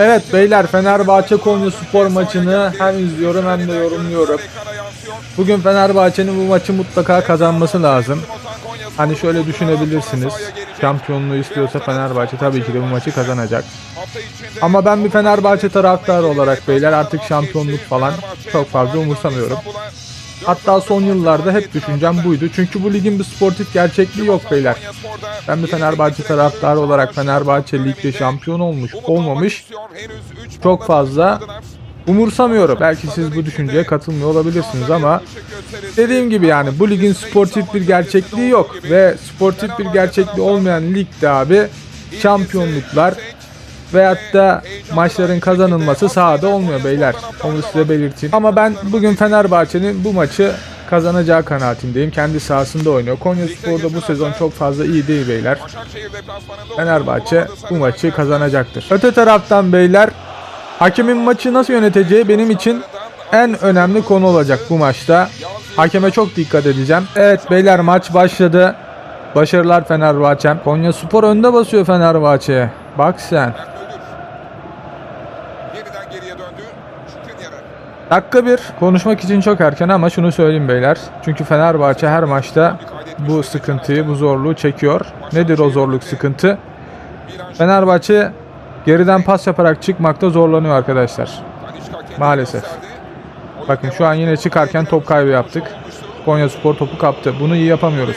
Evet beyler Fenerbahçe Konya Spor maçını hem izliyorum hem de yorumluyorum. Bugün Fenerbahçe'nin bu maçı mutlaka kazanması lazım. Hani şöyle düşünebilirsiniz. Şampiyonluğu istiyorsa Fenerbahçe tabii ki de bu maçı kazanacak. Ama ben bir Fenerbahçe taraftarı olarak beyler artık şampiyonluk falan çok fazla umursamıyorum. Hatta son yıllarda hep düşüncem buydu. Çünkü bu ligin bir sportif gerçekliği yok beyler. Ben bir Fenerbahçe taraftarı olarak Fenerbahçe ligde şampiyon olmuş olmamış çok fazla umursamıyorum. Belki siz bu düşünceye katılmıyor olabilirsiniz ama dediğim gibi yani bu ligin sportif bir gerçekliği yok ve sportif bir gerçekliği olmayan ligde abi şampiyonluklar veyahut da maçların kazanılması sahada olmuyor beyler. Onu size belirteyim. Ama ben bugün Fenerbahçe'nin bu maçı kazanacağı kanaatindeyim. Kendi sahasında oynuyor. Konya Spor'da bu sezon çok fazla iyi değil beyler. Fenerbahçe bu maçı kazanacaktır. Öte taraftan beyler hakemin maçı nasıl yöneteceği benim için en önemli konu olacak bu maçta. Hakeme çok dikkat edeceğim. Evet beyler maç başladı. Başarılar Fenerbahçe'm. Konya Spor önde basıyor Fenerbahçe'ye. Bak sen. Yeniden geriye döndü. Skriniar'a. Dakika bir konuşmak için çok erken ama şunu söyleyeyim beyler. Çünkü Fenerbahçe her maçta bu sıkıntıyı, bu zorluğu çekiyor. Nedir o zorluk, sıkıntı? Fenerbahçe geriden pas yaparak çıkmakta zorlanıyor arkadaşlar. Maalesef. Bakın şu an yine çıkarken top kaybı yaptık. Konya Spor topu kaptı. Bunu iyi yapamıyoruz.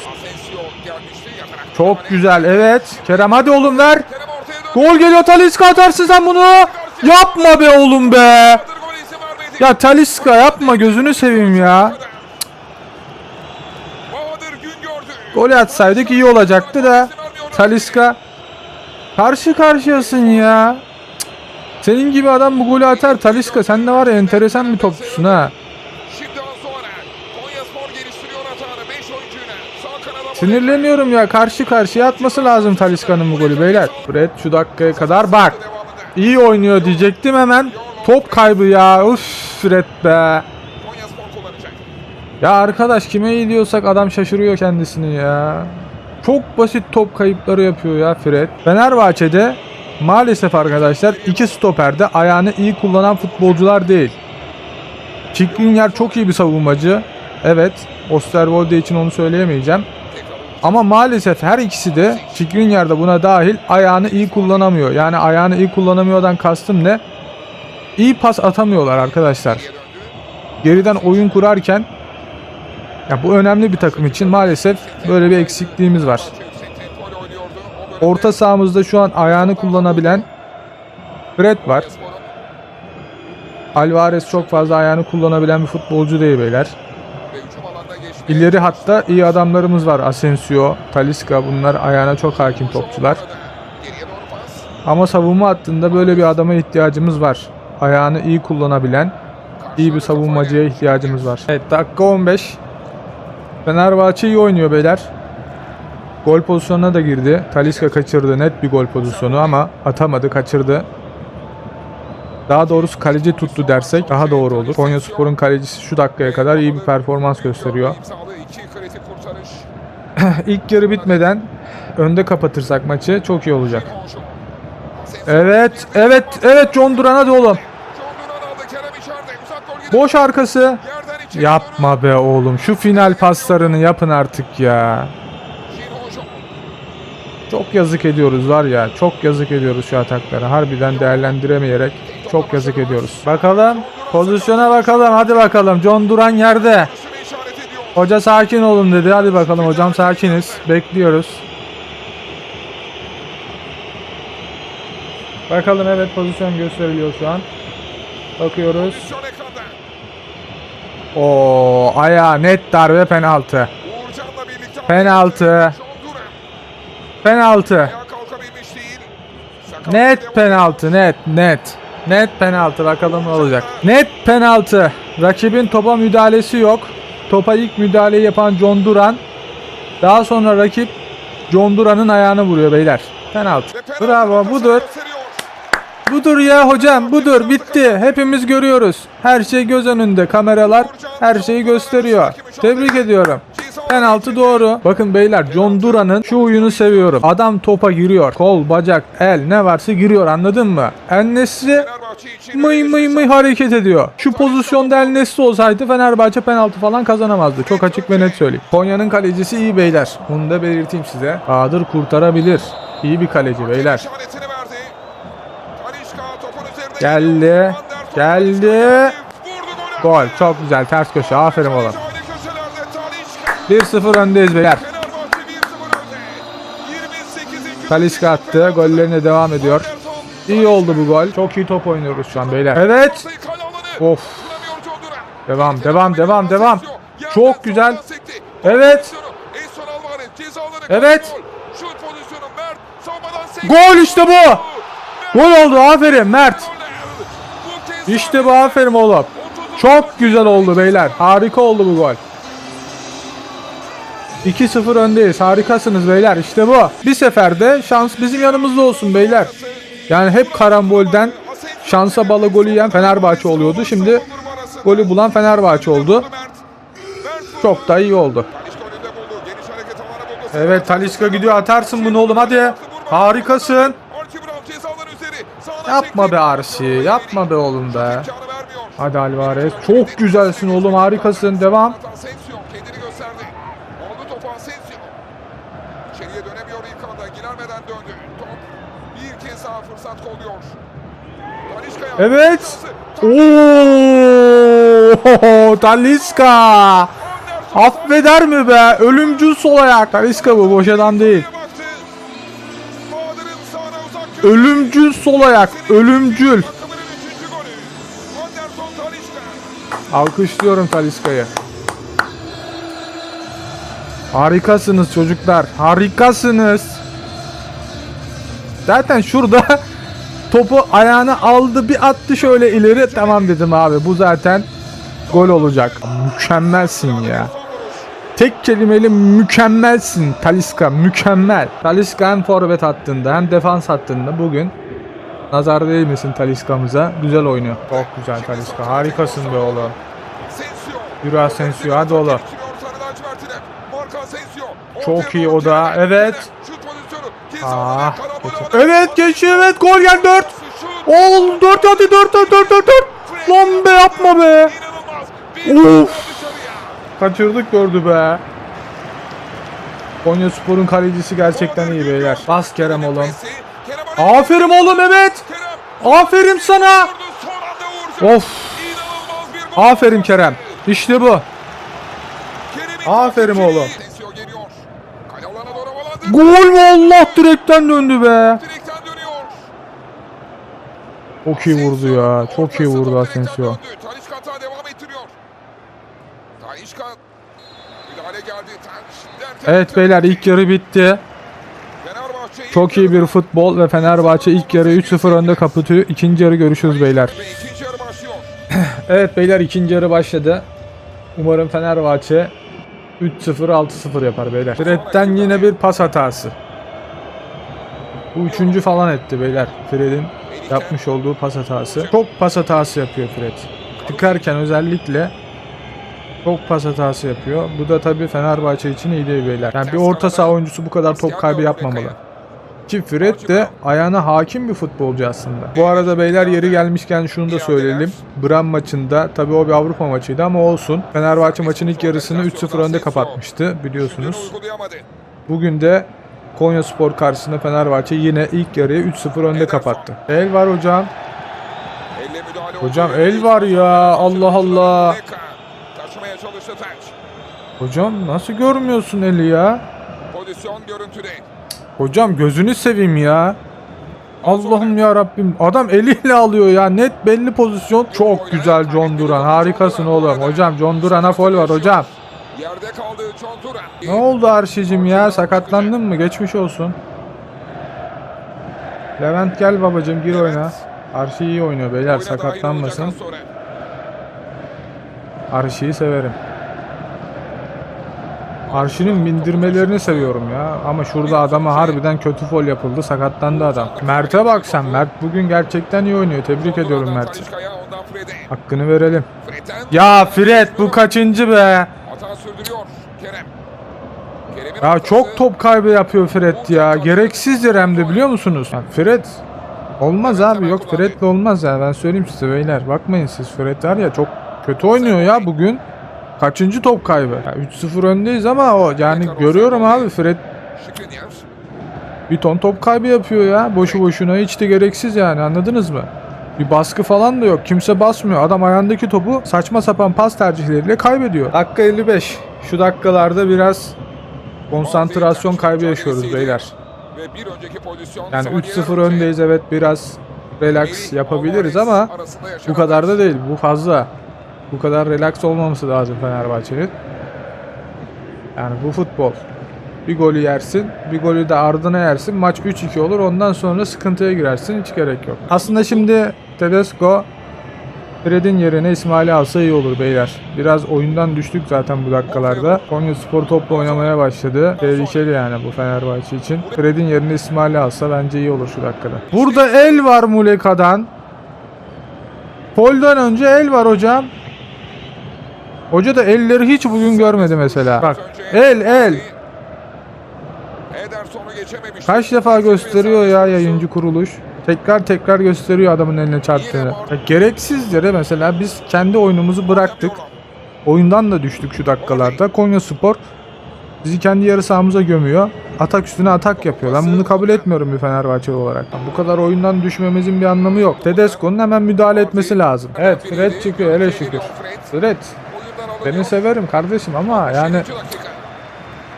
Çok güzel evet. Kerem hadi oğlum ver. Gol geliyor Talisca atarsın sen bunu. Yapma be oğlum be. Bahadır gol izin vermedi. Ya Talisca yapma gözünü seveyim ya. Golü atsaydık iyi olacaktı da. Talisca karşı karşıyasın ya. Senin gibi adam bu golü atar Talisca. Sen de var ya enteresan bir topçusun ha. Şimdi Ansuara. Konya Spor geliştiriyor atağını. 5 oyuncuyla. Sağ kanada. Sinirleniyorum ya. Karşı karşıya atması lazım Talisca'nın bu golü beyler. Fred şu dakikaya kadar bak. İyi oynuyor diyecektim hemen. Top kaybı ya. Fred be. Ya arkadaş kime iyi diyorsak adam şaşırıyor kendisini ya. Çok basit top kayıpları yapıyor ya Fred. Fenerbahçe'de maalesef arkadaşlar iki stoperde ayağını iyi kullanan futbolcular değil. Çiklinger çok iyi bir savunmacı. Evet. Osterwolde için onu söyleyemeyeceğim. Ama maalesef her ikisi de Çiklinger de buna dahil ayağını iyi kullanamıyor. Yani ayağını iyi kullanamıyordan kastım ne? İyi pas atamıyorlar arkadaşlar geriden oyun kurarken ya bu önemli bir takım için maalesef böyle bir eksikliğimiz var. Orta sahamızda şu an ayağını kullanabilen Fred var. Alvarez çok fazla ayağını kullanabilen bir futbolcu değil beyler. İleri hatta iyi adamlarımız var. Asensio, Talisca bunlar ayağına çok hakim topçular. Ama savunma hattında böyle bir adama ihtiyacımız var. Ayağını iyi kullanabilen iyi bir savunmacıya ihtiyacımız var. Evet dakika 15. Fenerbahçe iyi oynuyor beyler. Gol pozisyonuna da girdi. Talisca kaçırdı. Net bir gol pozisyonu ama atamadı, kaçırdı. Daha doğrusu kaleci tuttu dersek daha doğru olur. Konya Spor'un kalecisi şu dakikaya kadar iyi bir performans gösteriyor. İlk yarı bitmeden önde kapatırsak maçı çok iyi olacak. Evet, evet, evet John Duran hadi oğlum. John Duran aldı. Kerem içeride. Uzak gol gidiyor. Boş arkası. Yapma be oğlum. Şu final paslarını yapın artık ya. Çok yazık ediyoruz var ya. Çok yazık ediyoruz şu ataklara. Harbiden değerlendiremeyerek çok yazık ediyoruz. Bakalım. Pozisyona bakalım. Hadi bakalım. John Duran yerde. Hoca sakin olun dedi. Hadi bakalım hocam sakiniz. Bekliyoruz. Bakalım evet pozisyon gösteriliyor şu an. Bakıyoruz. O ayağı net darbe penaltı. Penaltı. Penaltı. Net penaltı net net. Net penaltı bakalım ne olacak. Net penaltı. Rakibin topa müdahalesi yok. Topa ilk müdahaleyi yapan John Duran. Daha sonra rakip John Duran'ın ayağını vuruyor beyler. Penaltı. Bravo budur. Budur ya hocam budur bitti. Hepimiz görüyoruz. Her şey göz önünde. Kameralar her şeyi gösteriyor. Tebrik ediyorum. Penaltı doğru. Bakın beyler John Duran'ın şu oyunu seviyorum. Adam topa giriyor. Kol, bacak, el ne varsa giriyor anladın mı? Ennesi mıy mıy mıy hareket ediyor. Şu pozisyonda Ennesi olsaydı Fenerbahçe penaltı falan kazanamazdı. Çok açık ve net söyleyeyim. Konya'nın kalecisi iyi beyler. Bunu da belirteyim size. Bahadır kurtarabilir. İyi bir kaleci beyler. Geldi. Geldi. Gol. Çok güzel. Ters köşe. Aferin oğlum. Mücadele köşelerde Talişka. 1-0 öndeyiz beyler. Fenerbahçe 1-0 önde. 28. Talisca attı. Gollerine devam ediyor. İyi oldu bu gol. Çok iyi top oynuyoruz şu an beyler. Evet. Of. Devam, devam, devam, devam. Çok güzel. Evet. Evet. Gol işte bu. Gol oldu. Aferin Mert. İşte bu aferin oğlum. Çok güzel oldu beyler. Harika oldu bu gol. 2-0 öndeyiz. Harikasınız beyler. İşte bu. Bir seferde şans bizim yanımızda olsun beyler. Yani hep karambolden şansa bala golü yiyen Fenerbahçe oluyordu. Şimdi golü bulan Fenerbahçe oldu. Çok da iyi oldu. Evet Talisca gidiyor atarsın bunu oğlum hadi. Harikasın. Yapma be Arşi. Yapma be oğlum be. Hadi Alvarez. Çok güzelsin oğlum harikasın. Devam. İçeriye dönemiyor ilk anda. Girermeden döndü. Bir kez daha fırsat kolluyor. Evet. Oo, Talisca. Affeder mi be? Ölümcül sol ayak. Talisca bu boş adam değil. Ölümcül sol ayak. Ölümcül. Alkışlıyorum Talisca'yı. Harikasınız çocuklar. Harikasınız. Zaten şurada topu ayağına aldı bir attı şöyle ileri. Tamam dedim abi bu zaten gol olacak. Mükemmelsin ya. Tek kelimeyle mükemmelsin Talisca. Mükemmel. Talisca hem forvet hattında hem defans hattında bugün nazar değmesin Talisca'mıza. Güzel oynuyor. Çok güzel Talisca. Harikasın be oğlum. Yürü Asensio hadi oğlum. Çok iyi o da. Evet. Ceza Ah. Evet geçiyor evet gol geldi 4. Şut. Oğlum 4 hadi 4 4 4 4 4. Lan be yapma be. Of. Kaçırdık gördü be. Konya Spor'un kalecisi gerçekten iyi beyler. Bas Kerem oğlum. Aferin oğlum. Kerem Aferin sana. Of. Aferin Kerem. İşte bu. Aferin oğlum. Gol mü Allah direkten döndü be. Çok iyi vurdu ya. Çok iyi vurdu Asensio. Talişka hata devam ettiriyor. Talişka müdahale geldi. Derken Evet beyler ilk yarı bitti. Çok iyi bir futbol ve Fenerbahçe ilk yarı 3-0 önde kapatıyor. İkinci yarı görüşürüz beyler. Evet beyler ikinci yarı başladı. Umarım Fenerbahçe 3-0 6-0 yapar beyler. Fred'den yine bir pas hatası. Bu üçüncü falan etti beyler. Fred'in yapmış olduğu pas hatası. Çok pas hatası yapıyor Fred. Çıkarken özellikle çok pas hatası yapıyor. Bu da tabii Fenerbahçe için iyi değil beyler. Yani bir orta saha oyuncusu bu kadar top kaybı yapmamalı. Ki Fred de ayağına hakim bir futbolcu aslında. Bu arada beyler yeri gelmişken şunu da söyleyelim. Bram maçında tabii o bir Avrupa maçıydı ama olsun. Fenerbahçe maçın ilk yarısını 3-0 önde kapatmıştı biliyorsunuz. Bugün de Konya Spor karşısında Fenerbahçe yine ilk yarıyı 3-0 önde kapattı. El var hocam. Hocam el var ya Allah Allah. Çalıştı Taç. Hocam nasıl görmüyorsun eli ya? Pozisyon görüntüde. Hocam gözünü seveyim ya. Allah'ım ya Rabbim. Adam eliyle alıyor ya. Net belli pozisyon. Çok güzel John Duran. Harikasın oğlum. Hocam John Duran'a fol var hocam. Yerde kaldı John Turan. Ne oldu Arşicim ya? Sakatlandın mı? Geçmiş olsun. Levent gel babacım gir oyna. Arşi iyi oynuyor beyler sakatlanmasın. Arşi'yi severim. Arşi'nin bindirmelerini seviyorum ya. Ama şurada adama harbiden kötü fol yapıldı. Sakatlandı adam. Mert'e bak sen. Mert bugün gerçekten iyi oynuyor. Tebrik ediyorum Mert'i. Hakkını verelim. Ya Fred bu kaçıncı be? Ya çok top kaybı yapıyor Fred ya. Gereksizdir hem de biliyor musunuz? Ya Fred olmaz abi yok Fred'le olmaz ya ben söyleyeyim size beyler. Bakmayın siz Fred var ya çok kötü oynuyor ya bugün. Kaçıncı top kaybı? Ya 3-0 öndeyiz ama o yani görüyorum abi Fred bir ton top kaybı yapıyor ya. Boşu boşuna hiç de gereksiz yani anladınız mı? Bir baskı falan da yok. Kimse basmıyor. Adam ayağındaki topu saçma sapan pas tercihleriyle kaybediyor. Dakika 55. Şu dakikalarda biraz konsantrasyon kaybı yaşıyoruz beyler. Yani saniye 3-0 önce. öndeyiz evet biraz relax yapabiliriz ama bu kadar da değil. Bu fazla. Bu kadar relax olmaması lazım Fenerbahçe'nin. Yani bu futbol. Bir golü yersin, bir golü de ardına yersin. Maç 3-2 olur. Ondan sonra sıkıntıya girersin. Hiç gerek yok. Aslında şimdi Tedesco Fred'in yerine İsmail'i alsa iyi olur beyler. Biraz oyundan düştük zaten bu dakikalarda. Konya Spor topla oynamaya başladı. Tehlikeli yani bu Fenerbahçe için. Fred'in yerine İsmail'i alsa bence iyi olur şu dakikada. Burada el var Muleka'dan. Pol'dan önce el var hocam. Hoca da elleri hiç bugün görmedi mesela. Bak el el. Kaç defa gösteriyor ya yayıncı kuruluş. Tekrar tekrar gösteriyor adamın eline çarptığını. Ya gereksiz yere mesela biz kendi oyunumuzu bıraktık. Oyundan da düştük şu dakikalarda. Konya Spor bizi kendi yarı sahamıza gömüyor. Atak üstüne atak yapıyor. Ben bunu kabul etmiyorum bir Fenerbahçeli olarak. Bu kadar oyundan düşmemizin bir anlamı yok. Tedesco'nun hemen müdahale etmesi lazım. Evet Fred çıkıyor hele şükür. Fred seni severim kardeşim ama yani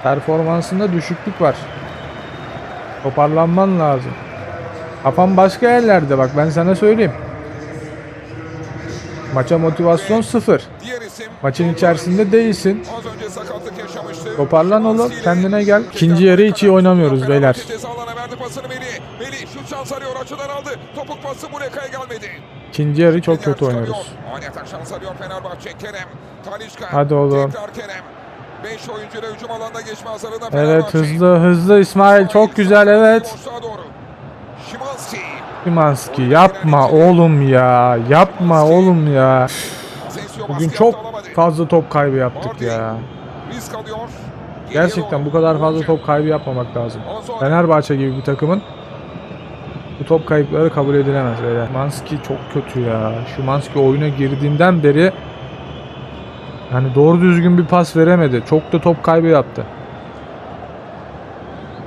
performansında düşüklük var. Toparlanman lazım. Kafan başka yerlerde bak ben sana söyleyeyim. Maça motivasyon sıfır. Maçın içerisinde değilsin. Toparlan oğlum kendine gel. İkinci yarı hiç iyi oynamıyoruz beyler. Melih şut şans arıyor açıdan aldı. Topuk pası Muleka'ya gelmedi. İkinci yarı çok kötü oynuyoruz. Hadi oğlum. Tekrar Kerem. 5 oyuncuyla hücum alanına geçme hazırlığında Evet hızlı hızlı İsmail çok güzel evet. Boşluğa. Şimanski. Yapma oğlum ya. Yapma oğlum ya. Bugün çok fazla top kaybı yaptık ya. Gerçekten bu kadar fazla top kaybı yapmamak lazım. Fenerbahçe gibi bir takımın bu top kayıpları kabul edilemez böyle. Manski çok kötü ya. Şu Manski oyuna girdiğinden beri yani doğru düzgün bir pas veremedi. Çok da top kaybı yaptı.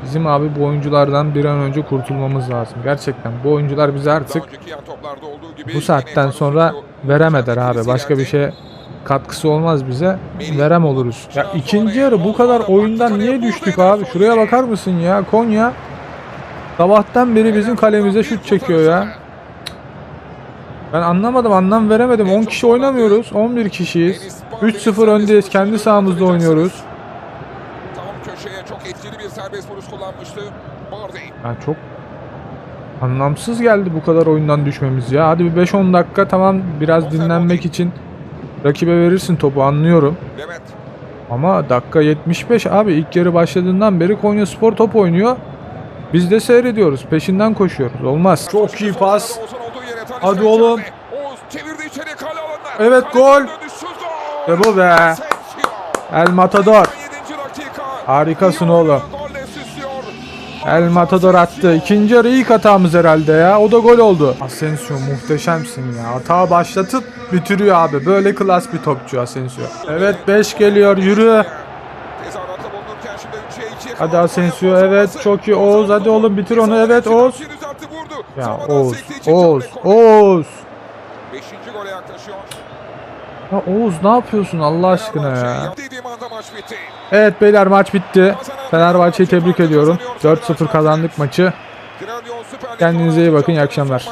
Bizim abi bu oyunculardan bir an önce kurtulmamız lazım. Gerçekten bu oyuncular bize artık bu saatten sonra veremeder abi. Başka bir şey katkısı olmaz bize. Verem oluruz. Ya ikinci yarı bu kadar oyundan niye düştük abi? Şuraya bakar mısın ya? Konya sabahtan beri bizim kalemize şut çekiyor ya. Ben anlamadım, anlam veremedim. 10 kişi oynamıyoruz. 11 kişiyiz. 3-0 öndeyiz. Kendi sahamızda oynuyoruz. Köşeye çok anlamsız geldi bu kadar oyundan düşmemiz ya. Hadi bir 5-10 dakika tamam biraz dinlenmek için rakibe verirsin topu anlıyorum. Ama dakika 75 abi ilk yarı başladığından beri Konya Spor top oynuyor. Biz de seyrediyoruz. Peşinden koşuyoruz. Olmaz. Çok iyi pas. Hadi oğlum. içeride. Oğuz çevirdi içeri kale alanına. Evet, gol. Ve bu be. El Matador. 87. dakika. Harikasın oğlum. El Matador attı. İkinci yarı ilk hatamız herhalde ya. O da gol oldu. Asensio muhteşemsin ya. Hata başlatıp bitiriyor abi. Böyle klas bir topçu Asensio. Evet 5 geliyor. Yürü. Hadi Asensio evet çok iyi Oğuz hadi oğlum bitir onu evet Oğuz. Ya Oğuz Oğuz. Oğuz. Ya Oğuz ne yapıyorsun Allah aşkına ya. Evet beyler maç bitti. Fenerbahçe'yi tebrik ediyorum. 4-0 kazandık maçı. Kendinize iyi bakın iyi akşamlar.